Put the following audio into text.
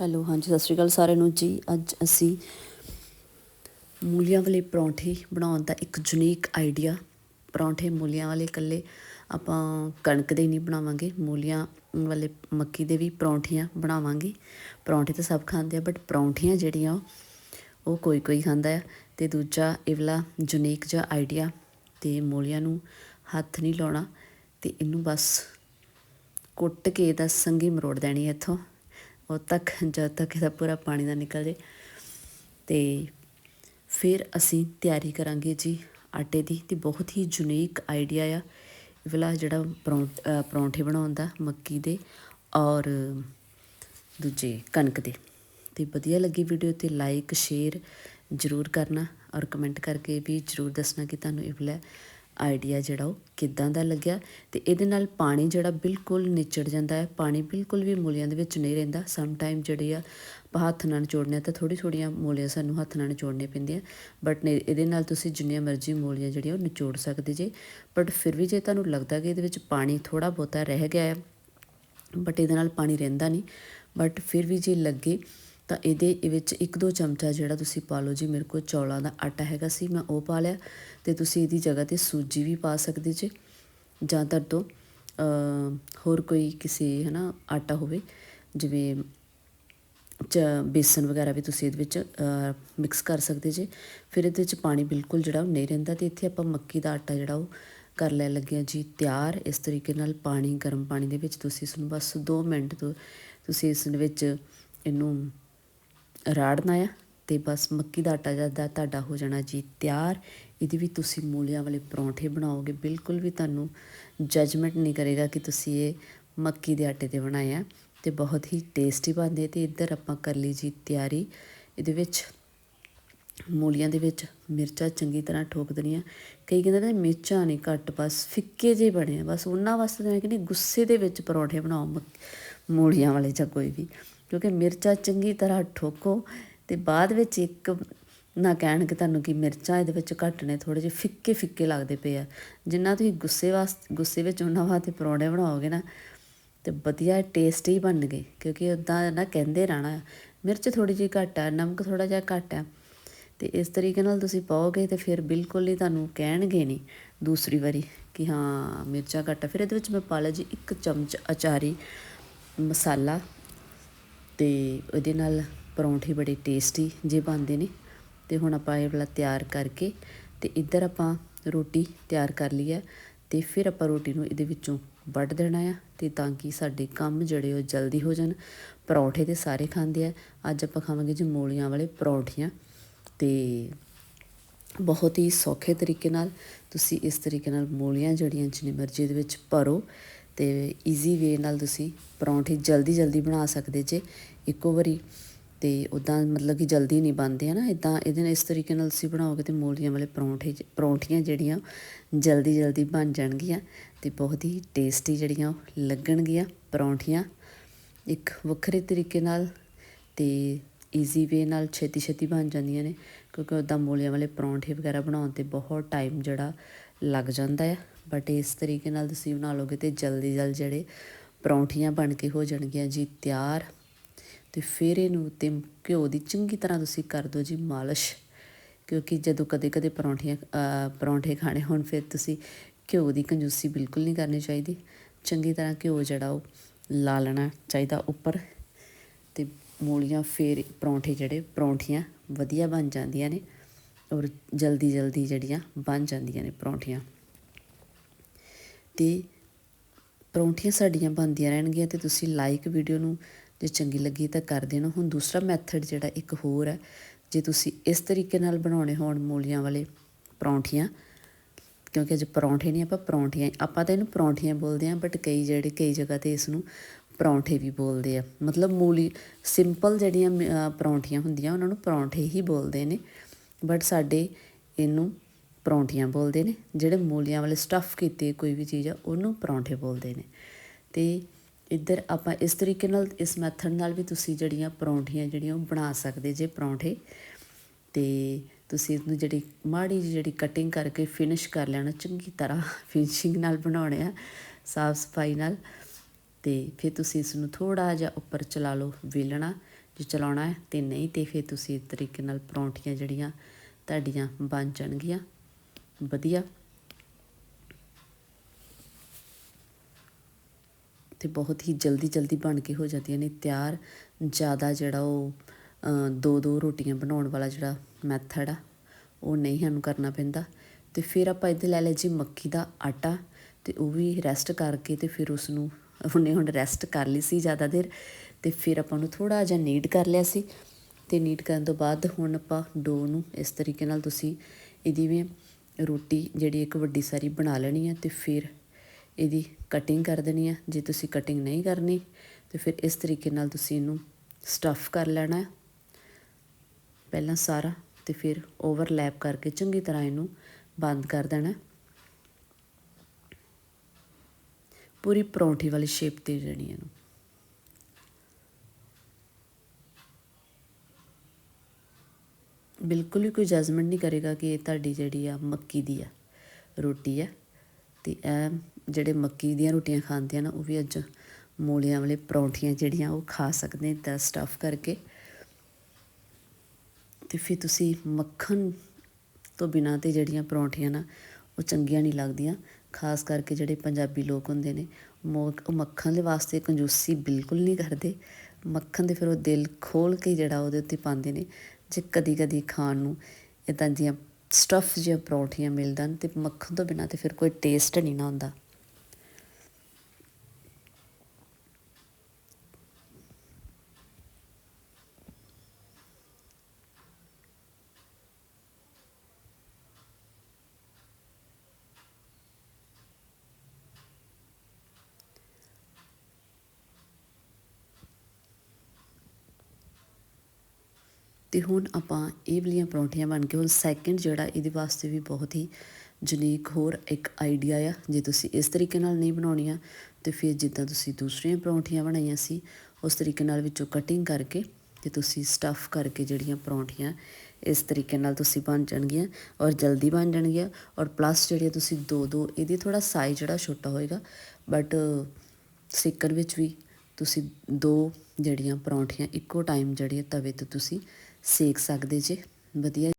Hello, ਹਾਂਜੀ, ਸਤਿ ਸ਼੍ਰੀ ਅਕਾਲ ਸਾਰਿਆਂ ਨੂੰ। ਜੀ, ਅੱਜ ਅਸੀਂ ਮੂਲੀਆਂ ਵਾਲੇ ਪਰੌਂਠੇ ਬਣਾਉਣ ਦਾ ਇੱਕ ਯੂਨੀਕ ਆਈਡੀਆ ਪਰੌਂਠੇ ਮੂਲੀਆਂ ਵਾਲੇ ਇਕੱਲੇ ਆਪਾਂ ਕਣਕ ਦੇ ਨਹੀਂ ਬਣਾਵਾਂਗੇ। ਮੂਲੀਆਂ ਵਾਲੇ ਮੱਕੀ ਦੇ ਵੀ ਪਰੌਂਠੀਆਂ ਬਣਾਵਾਂਗੇ। ਪਰੌਂਠੇ ਤਾਂ ਸਭ ਖਾਂਦੇ ਆ ਬਟ ਪਰੌਂਠੀਆਂ ਜਿਹੜੀਆਂ, ਉਹ ਕੋਈ ਕੋਈ ਖਾਂਦਾ ਆ। ਤੇ ਦੂਜਾ ਇਹ ਵਾਲਾ ਯੂਨੀਕ ਜਿਹਾ ਆਈਡੀਆ ਤੇ ਮੂਲੀਆਂ ਨੂੰ ਹੱਥ ਨਹੀਂ ਲਾਉਣਾ, ਤੇ ਇਹਨੂੰ ਬਸ ਕੁੱਟ ਕੇ ਇਹਦਾ ਸੰਗੀ ਮਰੋੜ ਦੇਣੀ ਇੱਥੋਂ। ਉਦੋਂ ਤੱਕ, ਜਦ ਤੱਕ ਇਹਦਾ ਪੂਰਾ ਪਾਣੀ ਨਾ ਨਿਕਲ ਜੇ। ਤੇ ਫਿਰ ਅਸੀਂ ਤਿਆਰੀ ਕਰਾਂਗੇ ਜੀ ਆਟੇ ਦੀ। ਤੇ ਬਹੁਤ ਹੀ ਯੂਨੀਕ ਆਈਡੀਆ ਆ। ਇਹ ਵਾਲਾ ਜਿਹੜਾ ਪਰੌਂ ਪਰੌਂਠੇ ਬਣਾਉਣ ਦਾ, ਮੱਕੀ ਦੇ ਔਰ ਦੂਜੇ ਕਣਕ ਦੇ। ਤੇ ਵਧੀਆ ਲੱਗੀ ਵੀਡੀਓ ਤੇ ਲਾਈਕ ਸ਼ੇਅਰ ਜ਼ਰੂਰ ਕਰਨਾ ਔਰ ਕਮੈਂਟ ਕਰਕੇ ਵੀ ਜ਼ਰੂਰ ਦੱਸਣਾ ਕਿ ਤੁਹਾਨੂੰ ਇਹ ਵਾਲਾ ਆਈਡੀਆ ਜਿਹੜਾ ਉਹ ਕਿੱਦਾਂ ਦਾ ਲੱਗਿਆ ਤੇ ਇਹਦੇ ਨਾਲ ਪਾਣੀ ਜਿਹੜਾ ਬਿਲਕੁਲ ਨਿਚੜ ਜਾਂਦਾ ਹੈ, ਪਾਣੀ ਬਿਲਕੁਲ ਵੀ ਮੂਲੀਆਂ ਦੇ ਵਿੱਚ ਨਹੀਂ ਰਹਿੰਦਾ। ਸਮ ਟਾਈਮ ਜਿਹੜੇ ਆ, ਆਪਾਂ ਹੱਥ ਨਾਲ ਜੋੜਨੇ ਆ ਤਾਂ ਥੋੜੀ ਥੋੜੀਆਂ ਮੂਲੀਆਂ ਸਾਨੂੰ ਹੱਥ ਨਾਲ ਨਿਚੋੜਨੇ ਪੈਂਦੀਆਂ। ਬਟ ਇਹਦੇ ਨਾਲ ਤੁਸੀਂ ਜਿੰਨੀਆਂ ਮਰਜ਼ੀ ਮੂਲੀਆਂ ਜਿਹੜੀਆਂ ਉਹ ਨਿਚੋੜ ਸਕਦੇ ਜੇ। ਬਟ ਫਿਰ ਵੀ ਜੇ ਤੁਹਾਨੂੰ ਲੱਗਦਾ ਕਿ ਇਹਦੇ ਵਿੱਚ ਪਾਣੀ ਥੋੜਾ ਬਹੁਤਾ ਰਹਿ ਗਿਆ ਹੈ ਬਟ ਇਹਦੇ ਨਾਲ ਪਾਣੀ ਰਹਿੰਦਾ ਨਹੀਂ। ਬਟ ਫਿਰ ਵੀ ਜੇ ਲੱਗੇ ਤਾਂ ਇਹਦੇ ਵਿੱਚ ਇੱਕ ਦੋ ਚਮਚਾ ਜਿਹੜਾ ਤੁਸੀਂ ਪਾ ਲਓ ਜੀ, ਮੇਰੇ ਕੋਲ ਚੌਲਾਂ ਦਾ ਆਟਾ ਹੈਗਾ ਸੀ, ਮੈਂ ਉਹ ਪਾ ਲਿਆ ਤੇ ਤੁਸੀਂ ਇਹਦੀ ਜਗ੍ਹਾ ਤੇ ਸੂਜੀ ਵੀ ਪਾ ਸਕਦੇ ਜੇ, ਜਾਂ ਤਾਂ ਤੋਂ ਹੋਰ ਕੋਈ ਕਿਸੇ, ਹਨਾ, ਆਟਾ ਹੋਵੇ, ਜਿਵੇਂ ਚ ਬੇਸਨ ਵਗੈਰਾ ਵੀ ਤੁਸੀਂ ਇਹਦੇ ਵਿੱਚ ਮਿਕਸ ਕਰ ਸਕਦੇ ਜੇ। ਫਿਰ ਇਹਦੇ ਵਿੱਚ ਪਾਣੀ ਬਿਲਕੁਲ ਜਿਹੜਾ ਉਹ ਨਹੀਂ ਰਹਿੰਦਾ ਤੇ ਇੱਥੇ ਆਪਾਂ ਮੱਕੀ ਦਾ ਆਟਾ ਜਿਹੜਾ ਉਹ ਕਰ ਲੈ ਲੱਗਿਆ ਜੀ, ਤਿਆਰ। ਇਸ ਤਰੀਕੇ ਨਾਲ ਪਾਣੀ, ਗਰਮ ਪਾਣੀ ਦੇ ਵਿੱਚ ਤੁਸੀਂ ਇਸ ਨੂੰ ਬਸ 2 ਮਿੰਟ ਤੋਂ ਤੁਸੀਂ ਇਸ ਵਿੱਚ ਇਹਨੂੰ ਰਾੜਨਾ ਆ ਤੇ ਬਸ ਮੱਕੀ ਦਾ ਆਟਾ ਜਦ ਤੁਹਾਡਾ ਹੋ ਜਾਣਾ ਜੀ ਤਿਆਰ, ਇਹਦੀ ਵੀ ਤੁਸੀਂ ਮੂਲੀਆਂ ਵਾਲੇ ਪਰੌਂਠੇ ਬਣਾਓਗੇ, ਬਿਲਕੁਲ ਵੀ ਤੁਹਾਨੂੰ ਜਜਮੈਂਟ ਨਹੀਂ ਕਰੇਗਾ ਕਿ ਤੁਸੀਂ ਇਹ ਮੱਕੀ ਦੇ ਆਟੇ ਤੇ ਬਣਾਏ ਆ ਤੇ ਬਹੁਤ ਹੀ ਟੇਸਟੀ ਬਣਦੇ ਤੇ ਇੱਧਰ ਆਪਾਂ ਕਰ ਲਈ ਜੀ ਤਿਆਰੀ, ਇਹਦੇ ਵਿੱਚ ਮੂਲੀਆਂ ਦੇ ਵਿੱਚ ਮਿਰਚਾਂ ਚੰਗੀ ਤਰ੍ਹਾਂ ਠੋਕ ਦੇਣੀਆਂ ਕਈ ਕਹਿੰਦੇ ਨੇ ਮਿਰਚਾਂ ਨਹੀਂ ਘੱਟ, ਬਸ ਫਿੱਕੇ ਜਿਹੇ ਬਣੇ ਆ, ਬਸ ਉਹਨਾਂ ਵਾਸਤੇ ਮੈਂ ਕਹਿੰਦੀ ਗੁੱਸੇ ਦੇ ਵਿੱਚ ਪਰੌਂਠੇ ਬਣਾਓ ਮੂਲੀਆਂ ਵਾਲੇ ਜਾਂ ਕੋਈ ਵੀ। ਕਿਉਂਕਿ ਮਿਰਚਾਂ ਚੰਗੀ ਤਰ੍ਹਾਂ ਠੋਕੋ ਤੇ ਬਾਅਦ ਵਿੱਚ ਇੱਕ ਨਾ ਕਹਿਣ ਕਿ ਤੁਹਾਨੂੰ ਕਿ ਮਿਰਚਾਂ ਇਹਦੇ ਵਿੱਚ ਘੱਟ ਨੇ ਥੋੜੇ ਜਿਹੇ ਫਿੱਕੇ ਫਿੱਕੇ ਲੱਗਦੇ ਪਏ ਆ। ਜਿੰਨਾ ਤੁਸੀਂ ਗੁੱਸੇ ਵਾਸਤੇ ਗੁੱਸੇ ਵਿੱਚ ਉਹਨਾਂ ਵਾਸਤੇ ਪਰੌਂਠੇ ਬਣਾਓਗੇ ਨਾ, ਤੇ ਵਧੀਆ ਟੇਸਟੀ ਬਣਨਗੇ ਕਿਉਂਕਿ ਉਦਾਂ ਨਾ ਕਹਿੰਦੇ ਰਹਿਣਾ, ਮਿਰਚ ਥੋੜੀ ਜਿਹੀ ਘੱਟ ਆ, ਨਮਕ ਥੋੜਾ ਜਿਹਾ ਘੱਟ ਆ, ਤੇ ਇਸ ਤਰੀਕੇ ਨਾਲ ਤੁਸੀਂ ਪਾਓਗੇ ਤੇ ਫਿਰ ਬਿਲਕੁਲ ਹੀ ਤੁਹਾਨੂੰ ਕਹਿਣਗੇ ਨਹੀਂ ਦੂਸਰੀ ਵਾਰੀ ਕਿ ਹਾਂ, ਮਿਰਚਾਂ ਘੱਟ ਆ। ਫਿਰ ਇਹਦੇ ਵਿੱਚ ਮੈਂ ਪਾ ਲਿਆ ਜੀ ਇੱਕ ਚਮਚ ਅਚਾਰੀ ਮਸਾਲਾ ਤੇ ਇਹਦੇ ਨਾਲ ਪਰੌਂਠੇ ਬੜੇ ਟੇਸਟੀ ਜੇ ਬਣਦੇ ਨੇ। ਤੇ ਹੁਣ ਆਪਾਂ ਇਹ ਵਾਲਾ ਤਿਆਰ ਕਰਕੇ ਤੇ ਇੱਧਰ ਆਪਾਂ ਰੋਟੀ ਤਿਆਰ ਕਰ ਲਈ ਹੈ ਤੇ ਫਿਰ ਆਪਾਂ ਰੋਟੀ ਨੂੰ ਇਹਦੇ ਵਿੱਚੋਂ ਵੱਢ ਦੇਣਾ ਆ ਤੇ ਤਾਂ ਕਿ ਸਾਡੇ ਕੰਮ ਜਿਹੜੇ ਉਹ ਜਲਦੀ ਹੋ ਜਾਣ। ਪਰੌਂਠੇ ਤੇ ਸਾਰੇ ਖਾਂਦੇ ਆ। ਅੱਜ ਆਪਾਂ ਖਾਵਾਂਗੇ ਜੀ ਮੂਲੀਆਂ ਵਾਲੇ ਪਰੌਂਠੀਆਂ। ਤੇ ਬਹੁਤ ਹੀ ਸੌਖੇ ਤਰੀਕੇ ਨਾਲ ਤੁਸੀਂ ਇਸ ਤਰੀਕੇ ਨਾਲ ਮੂਲੀਆਂ ਜਿਹੜੀਆਂ ਜਿੰਨੀ ਮਰਜ਼ੀ ਦੇ ਵਿੱਚ ਭਰੋ। ਤੇ ਈਜ਼ੀ ਵੇ ਨਾਲ ਤੁਸੀਂ ਪਰੌਂਠੇ ਜਲਦੀ ਜਲਦੀ ਬਣਾ ਸਕਦੇ ਜੇ, ਇੱਕੋ ਵਾਰੀ। ਤੇ ਉਦਾਂ ਮਤਲਬ ਕਿ ਜਲਦੀ ਨਹੀਂ ਬਣਦੇ, ਹਨਾ? ਇਦਾਂ ਇਹਦੇ ਨਾਲ ਇਸ ਤਰੀਕੇ ਨਾਲ ਤੁਸੀਂ ਬਣਾਓਗੇ ਤੇ ਮੂਲੀਆਂ ਵਾਲੇ ਪਰੌਂਠੇ ਪਰੌਂਠੀਆਂ ਜਿਹੜੀਆਂ ਜਲਦੀ ਜਲਦੀ ਬਣ ਜਾਣਗੀਆਂ ਤੇ ਬਹੁਤ ਹੀ ਟੇਸਟੀ ਜਿਹੜੀਆਂ ਲੱਗਣਗੀਆਂ ਪਰੌਂਠੀਆਂ। ਇੱਕ ਵੱਖਰੇ ਤਰੀਕੇ ਨਾਲ ਤੇ ਈਜ਼ੀ ਵੇ ਨਾਲ ਛੇਤੀ ਛੇਤੀ ਬਣ ਜਾਂਦੀਆਂ ਨੇ, ਕਿਉਂਕਿ ਉਦਾਂ ਮੂਲੀਆਂ ਵਾਲੇ ਪਰੌਂਠੇ ਵਗੈਰਾ ਬਣਾਉਣ ਤੇ ਬਹੁਤ ਟਾਈਮ ਜਿਹੜਾ ਲੱਗ ਜਾਂਦਾ ਆ। ਬਟ ਇਸ ਤਰੀਕੇ ਨਾਲ ਤੁਸੀਂ ਬਣਾ ਲੋਗੇ ਤੇ ਜਲਦੀ ਜਲਦ ਜਿਹੜੇ ਪਰੌਂਠੀਆਂ ਬਣ ਕੇ ਹੋ ਜਾਣਗੀਆਂ ਜੀ, ਤਿਆਰ। ਤੇ ਫਿਰ ਇਹਨੂੰ ਉੱਤੇ ਘਿਓ ਦੀ ਚੰਗੀ ਤਰ੍ਹਾਂ ਤੁਸੀਂ ਕਰ ਦਿਓ ਜੀ ਮਾਲਿਸ਼, ਕਿਉਂਕਿ ਜਦੋਂ ਕਦੇ ਕਦੇ ਪਰੌਂਠੀਆਂ ਪਰੌਂਠੇ ਖਾਣੇ ਹੋਣ, ਫਿਰ ਤੁਸੀਂ ਘਿਓ ਦੀ ਕੰਜੂਸੀ ਬਿਲਕੁਲ ਨਹੀਂ ਕਰਨੀ ਚਾਹੀਦੀ। ਚੰਗੀ ਤਰ੍ਹਾਂ ਘਿਓ ਜਿਹੜਾ ਉਹ ਲਾ ਲੈਣਾ ਚਾਹੀਦਾ ਉੱਪਰ ਤੇ ਮੂਲੀਆਂ ਫੇਰ ਪਰੌਂਠੇ ਜਿਹੜੇ ਪਰੌਂਠੀਆਂ ਵਧੀਆ ਬਣ ਜਾਂਦੀਆਂ ਨੇ ਔਰ ਜਲਦੀ ਜਲਦੀ ਜਿਹੜੀਆਂ ਬਣ ਜਾਂਦੀਆਂ ਨੇ ਪਰੌਂਠੀਆਂ। ਤੇ ਪਰੌਂਠੀਆਂ ਸਾਡੀਆਂ ਬਣਦੀਆਂ ਰਹਿਣਗੀਆਂ ਅਤੇ ਤੁਸੀਂ ਲਾਈਕ ਵੀਡੀਓ ਨੂੰ ਜੇ ਚੰਗੀ ਲੱਗੀ ਤਾਂ ਕਰ ਦੇਣਾ। ਹੁਣ ਦੂਸਰਾ ਮੈਥਡ ਜਿਹੜਾ ਇੱਕ ਹੋਰ ਹੈ, ਜੇ ਤੁਸੀਂ ਇਸ ਤਰੀਕੇ ਨਾਲ ਬਣਾਉਣੇ ਹੋਣ ਮੂਲੀਆਂ ਵਾਲੇ ਪਰੌਂਠੀਆਂ, ਕਿਉਂਕਿ ਅੱਜ ਪਰੌਂਠੇ ਨਹੀਂ ਆਪਾਂ ਪਰੌਂਠੀਆਂ, ਆਪਾਂ ਤਾਂ ਇਹਨੂੰ ਪਰੌਂਠੀਆਂ ਬੋਲਦੇ ਆਂ ਬਟ ਕਈ ਜਿਹੜੇ ਕਈ ਜਗ੍ਹਾ ਤੇ ਇਸ ਨੂੰ ਪਰੌਂਠੇ ਵੀ ਬੋਲਦੇ ਆ। ਮਤਲਬ ਮੂਲੀ ਸਿੰਪਲ ਜਿਹੜੀਆਂ ਪਰੌਂਠੀਆਂ ਹੁੰਦੀਆਂ, ਉਹਨਾਂ ਨੂੰ ਪਰੌਂਠੇ ਹੀ ਬੋਲਦੇ ਨੇ ਬਟ ਸਾਡੇ ਇਹਨੂੰ ਪਰੌਂਠੀਆਂ ਬੋਲਦੇ ਨੇ, ਜਿਹੜੇ ਮੂਲੀਆਂ ਵਾਲੇ ਸਟਫ ਕੀਤੇ ਕੋਈ ਵੀ ਚੀਜ਼ ਆ, ਉਹਨੂੰ ਪਰੌਂਠੇ ਬੋਲਦੇ ਨੇ। ਤੇ ਇੱਧਰ ਆਪਾਂ ਇਸ ਤਰੀਕੇ ਨਾਲ, ਇਸ ਮੈਥਡ ਨਾਲ ਵੀ ਤੁਸੀਂ ਜਿਹੜੀਆਂ ਪਰੌਂਠੀਆਂ ਜਿਹੜੀਆਂ ਉਹ ਬਣਾ ਸਕਦੇ ਜੇ ਪਰੌਂਠੇ। ਤੇ ਤੁਸੀਂ ਇਹਨੂੰ ਜਿਹੜੀ ਮਾੜੀ ਜਿਹੀ ਜਿਹੜੀ ਕਟਿੰਗ ਕਰਕੇ ਫਿਨਿਸ਼ ਕਰ ਲੈਣਾ, ਚੰਗੀ ਤਰ੍ਹਾਂ ਫਿਨਿਸ਼ਿੰਗ ਨਾਲ ਬਣਾਉਣੇ ਆ, ਸਾਫ਼ ਸਫ਼ਾਈ ਨਾਲ। ਤੇ ਫਿਰ ਤੁਸੀਂ ਇਸ ਨੂੰ ਥੋੜਾ ਜਿਹਾ ਉੱਪਰ ਚਲਾ ਲਓ ਵੇਲਣਾ, ਜੇ ਚਲਾਉਣਾ ਹੈ ਤੇ ਨਹੀਂ ਤੇ ਫਿਰ ਤੁਸੀਂ ਇਸ ਤਰੀਕੇ ਨਾਲ ਪਰੌਂਠੀਆਂ ਜਿਹੜੀਆਂ ਤੁਹਾਡੀਆਂ ਬਣ ਜਾਣਗੀਆਂ। ਵਧੀਆ। ਤੇ ਬਹੁਤ ਹੀ ਜਲਦੀ ਜਲਦੀ ਬਣ ਕੇ ਹੋ ਜਾਂਦੀਆਂ ਨੇ। ਤਿਆਰ ਜ਼ਿਆਦਾ ਜਿਹੜਾ ਉਹ ਦੋ ਦੋ ਰੋਟੀਆਂ ਬਣਾਉਣ ਵਾਲਾ ਜਿਹੜਾ ਮੈਥਡ ਆ, ਉਹ ਨਹੀਂ ਸਾਨੂੰ ਕਰਨਾ ਪੈਂਦਾ। ਤੇ ਫਿਰ ਆਪਾਂ ਇੱਥੇ ਲੈ ਲਿਆ ਜੀ ਮੱਕੀ ਦਾ ਆਟਾ, ਤੇ ਉਹ ਵੀ ਰੈਸਟ ਕਰਕੇ ਤੇ ਫਿਰ ਉਸ ਨੂੰ ਉਹਨੇ ਹੁਣ ਰੈਸਟ ਕਰ ਲਈ ਸੀ ਜ਼ਿਆਦਾ ਦੇਰ। ਤੇ ਫਿਰ ਆਪਾਂ ਨੂੰ ਥੋੜਾ ਜਿਹਾ ਨੀਡ ਕਰ ਲਿਆ ਸੀ। ਤੇ ਨੀਡ ਕਰਨ ਤੋਂ ਬਾਅਦ ਹੁਣ ਆਪਾਂ ਡੋ ਨੂੰ ਇਸ ਤਰੀਕੇ ਨਾਲ ਤੁਸੀਂ ਇਹਦੀ ਵੀ ਰੋਟੀ ਜਿਹੜੀ ਇੱਕ ਵੱਡੀ ਸਾਰੀ ਬਣਾ ਲੈਣੀ ਹੈ ਤੇ ਫਿਰ ਇਹਦੀ ਕਟਿੰਗ ਕਰ ਦੇਣੀ ਹੈ ਜੇ ਤੁਸੀਂ ਕਟਿੰਗ ਨਹੀਂ ਕਰਨੀ, ਤੇ ਫਿਰ ਇਸ ਤਰੀਕੇ ਨਾਲ ਤੁਸੀਂ ਇਹਨੂੰ ਸਟਫ ਕਰ ਲੈਣਾ ਹੈ ਪਹਿਲਾਂ ਸਾਰਾ ਤੇ ਫਿਰ ਓਵਰਲੈਪ ਕਰਕੇ ਚੰਗੀ ਤਰ੍ਹਾਂ ਇਹਨੂੰ ਬੰਦ ਕਰ ਦੇਣਾ। ਪੂਰੀ ਪਰੌਂਠੀ ਵਾਲੀ ਸ਼ੇਪ ਦੇ ਦੇਣੀ ਇਹਨੂੰ। ਬਿਲਕੁਲ ਵੀ ਕੋਈ ਜਜਮੈਂਟ ਨਹੀਂ ਕਰੇਗਾ ਕਿ ਇਹ ਤੁਹਾਡੀ ਜਿਹੜੀ ਆ ਮੱਕੀ ਦੀ ਆ, ਰੋਟੀ ਆ। ਤੇ ਇਹ ਜਿਹੜੇ ਮੱਕੀ ਦੀਆਂ ਰੋਟੀਆਂ ਖਾਂਦੇ ਆ ਨਾ, ਉਹ ਵੀ ਅੱਜ ਮੂਲੀਆਂ ਵਾਲੇ ਪਰੌਂਠੀਆਂ ਜਿਹੜੀਆਂ, ਉਹ ਖਾ ਸਕਦੇ ਤਾਂ ਸਟਫ ਕਰਕੇ। ਤੇ ਫਿਰ ਤੁਸੀਂ ਮੱਖਣ ਤੋਂ ਬਿਨਾਂ ਤੇ ਜਿਹੜੀਆਂ ਪਰੌਂਠੀਆਂ ਨਾ, ਉਹ ਚੰਗੀਆਂ ਨਹੀਂ ਲੱਗਦੀਆਂ। ਖਾਸ ਕਰਕੇ ਜਿਹੜੇ ਪੰਜਾਬੀ ਲੋਕ ਹੁੰਦੇ ਨੇ, ਮੋ- ਉਹ ਮੱਖਣ ਦੇ ਵਾਸਤੇ ਕੰਜੂਸੀ ਬਿਲਕੁਲ ਨਹੀਂ ਕਰਦੇ। ਮੱਖਣ ਦੇ ਫਿਰ ਉਹ ਦਿਲ ਖੋਲ ਕੇ ਜਿਹੜਾ ਉਹਦੇ ਉੱਤੇ ਪਾਉਂਦੇ ਨੇ ਜੇ ਕਦੀ ਕਦੀ ਖਾਣ ਨੂੰ ਇਦਾਂ ਦੀਆਂ ਸਟਫ ਜਿਹੀਆਂ ਪਰੌਂਠੀਆਂ ਮਿਲ ਤੇ ਮੱਖਣ ਤੋਂ ਬਿਨਾਂ ਤੇ ਫਿਰ ਕੋਈ ਟੇਸਟ ਨਹੀਂ ਨਾ ਹੁੰਦਾ। ਤੇ ਹੁਣ ਆਪਾਂ ਇਹ ਵਾਲੀਆਂ ਪਰੌਂਠੀਆਂ ਬਣ ਕੇ, ਹੁਣ ਸੈਕਿੰਡ ਜਿਹੜਾ ਇਹਦੇ ਵਾਸਤੇ ਵੀ ਬਹੁਤ ਹੀ ਯੂਨੀਕ ਹੋਰ ਇੱਕ ਆਈਡੀਆ ਆ, ਜੇ ਤੁਸੀਂ ਇਸ ਤਰੀਕੇ ਨਾਲ ਨਹੀਂ ਬਣਾਉਣੀਆਂ, ਤੇ ਫਿਰ ਜਿੱਦਾਂ ਤੁਸੀਂ ਦੂਸਰੀਆਂ ਪਰੌਂਠੀਆਂ ਬਣਾਈਆਂ ਸੀ, ਉਸ ਤਰੀਕੇ ਨਾਲ ਵਿੱਚੋਂ ਕਟਿੰਗ ਕਰਕੇ ਤੇ ਤੁਸੀਂ ਸਟਫ ਕਰਕੇ ਜਿਹੜੀਆਂ ਪਰੌਂਠੀਆਂ ਇਸ ਤਰੀਕੇ ਨਾਲ ਤੁਸੀਂ ਬਣ ਜਾਣਗੀਆਂ ਔਰ ਜਲਦੀ ਬਣ ਜਾਣਗੀਆਂ ਔਰ ਪਲੱਸ ਜਿਹੜੀਆਂ ਤੁਸੀਂ ਦੋ ਦੋ, ਇਹਦੀ ਥੋੜਾ ਸਾਈਜ਼ ਜਿਹੜਾ ਛੋਟਾ ਹੋਏਗਾ ਬਟ ਸੇਕਣ ਵਿੱਚ ਵੀ ਤੁਸੀਂ ਦੋ ਜਿਹੜੀਆਂ ਪਰੌਂਠੀਆਂ ਇੱਕੋ ਟਾਈਮ ਜਿਹੜੀਆਂ ਤਵੇ ਤੇ ਤੁਸੀਂ ਸੇਕ ਸਕਦੇ ਜੇ। ਵਧੀਆ